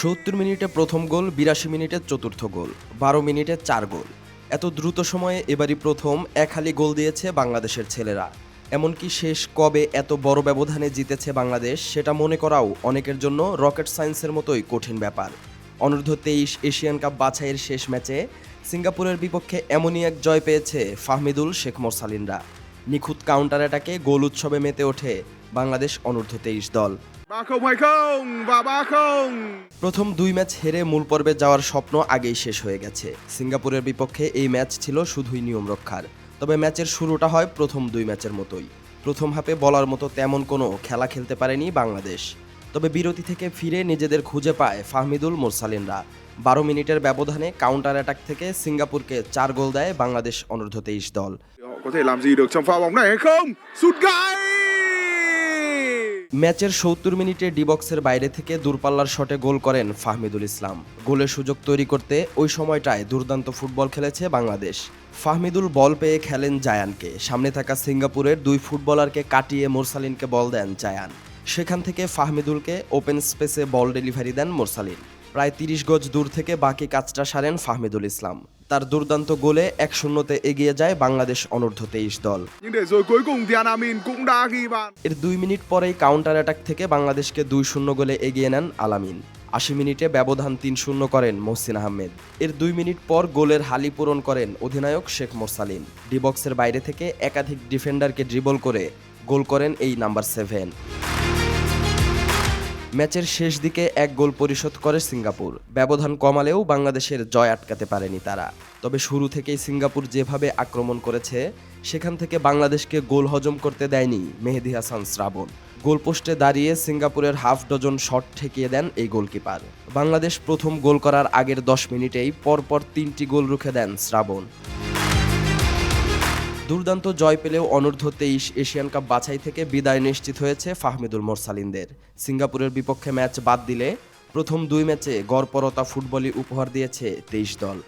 সত্তর মিনিটে প্রথম গোল, বিরাশি মিনিটে চতুর্থ গোল, বারো মিনিটে চার গোল। এত দ্রুত সময়ে এবারই প্রথম এক হালি গোল দিয়েছে বাংলাদেশের ছেলেরা। এমনকি শেষ কবে এত বড় ব্যবধানে জিতেছে বাংলাদেশ, সেটা মনে করাও অনেকের জন্য রকেট সায়েন্সের মতোই কঠিন ব্যাপার। অনূর্ধ্ব তেইশ এশিয়ান কাপ বাছাইয়ের শেষ ম্যাচে সিঙ্গাপুরের বিপক্ষে এমনই এক জয় পেয়েছে ফাহমিদুল শেখ মোরসালিনরা। নিখুঁত কাউন্টার অ্যাটাকে গোল উৎসবে মেতে ওঠে বাংলাদেশ অনূর্ধ্ব তেইশ দল। 3-0 hay không? Và 3-0! প্রথম দুই ম্যাচ হেরে মূল পর্বে যাওয়ার স্বপ্ন আগেই শেষ হয়ে গেছে। সিঙ্গাপুরের বিপক্ষে এই ম্যাচ ছিল শুধুই নিয়ম রক্ষার। তবে ম্যাচের শুরুটা হয় প্রথম দুই ম্যাচের মতোই। প্রথম হাফে বলার মতো তেমন কোনো খেলা খেলতে পারেনি বাংলাদেশ। তবে বিরতি থেকে ফিরে নিজেদের খুঁজে পায় ফাহমিদুল মোরসালিনরা। বারো মিনিটের ব্যবধানে কাউন্টার অ্যাটাক থেকে সিঙ্গাপুরকে চার গোল দেয় বাংলাদেশ অনূর্ধ্ব তেইশ দল। ম্যাচের সত্তর মিনিটে ডিবক্সের বাইরে থেকে দূরপাল্লার শটে গোল করেন ফাহমিদুল ইসলাম। গোলের সুযোগ তৈরি করতে ওই সময়টায় দুর্দান্ত ফুটবল খেলেছে বাংলাদেশ। ফাহমিদুল বল পেয়ে খেলেন জায়ানকে। সামনে থাকা সিঙ্গাপুরের দুই ফুটবলারকে কাটিয়ে মোরসালিনকে বল দেন জায়ান। সেখান থেকে ফাহমিদুলকে ওপেন স্পেসে বল ডেলিভারি দেন মোরসালিন। প্রায় তিরিশ গজ দূর থেকে বাকি কাজটা সারেন ফাহমিদুল ইসলাম। তার দুর্দান্ত গোলে এক শূন্যতে এগিয়ে যায় বাংলাদেশ অনূর্ধ্ব তেইশ দল. এর দুই মিনিট পরেই কাউন্টার অ্যাটাক থেকে বাংলাদেশকে দুই শূন্য গোলে এগিয়ে নেন আলামিন। আশি মিনিটে ব্যবধান তিন শূন্য করেন মহসিন আহমেদ। এর দুই মিনিট পর গোলের হালি পূরণ করেন অধিনায়ক শেখ মোরসালিন। ডিবক্সের বাইরে থেকে একাধিক ডিফেন্ডারকে ড্রিবল করে গোল করেন এই নাম্বার সেভেন। ম্যাচের শেষ দিকে এক গোল পরিশোধ করে সিঙ্গাপুর। ব্যবধান কমালেও বাংলাদেশের জয় আটকাতে পারেনি তারা। তবে শুরু থেকেই সিঙ্গাপুর যেভাবে আক্রমণ করেছে, সেখান থেকে বাংলাদেশকে গোল হজম করতে দেয়নি মেহেদি হাসান শ্রাবণ। গোলপোস্টে দাঁড়িয়ে সিঙ্গাপুরের হাফ ডজন শট ঠেকিয়ে দেন এই গোলকিপার। বাংলাদেশ প্রথম গোল করার আগের দশ মিনিটেই পরপর তিনটি গোল রুখে দেন শ্রাবণ। দুর্দান্ত জয় পেলেও অনূর্ধ্ব তেইশ এশিয়ান কাপ বাছাই থেকে বিদায় নিশ্চিত হয়েছে ফাহমিদুল মোরসালিনদের। সিঙ্গাপুরের বিপক্ষে ম্যাচ বাদ দিলে প্রথম দুই ম্যাচে গড়পরতা ফুটবলই উপহার দিয়েছে তেইশ দল।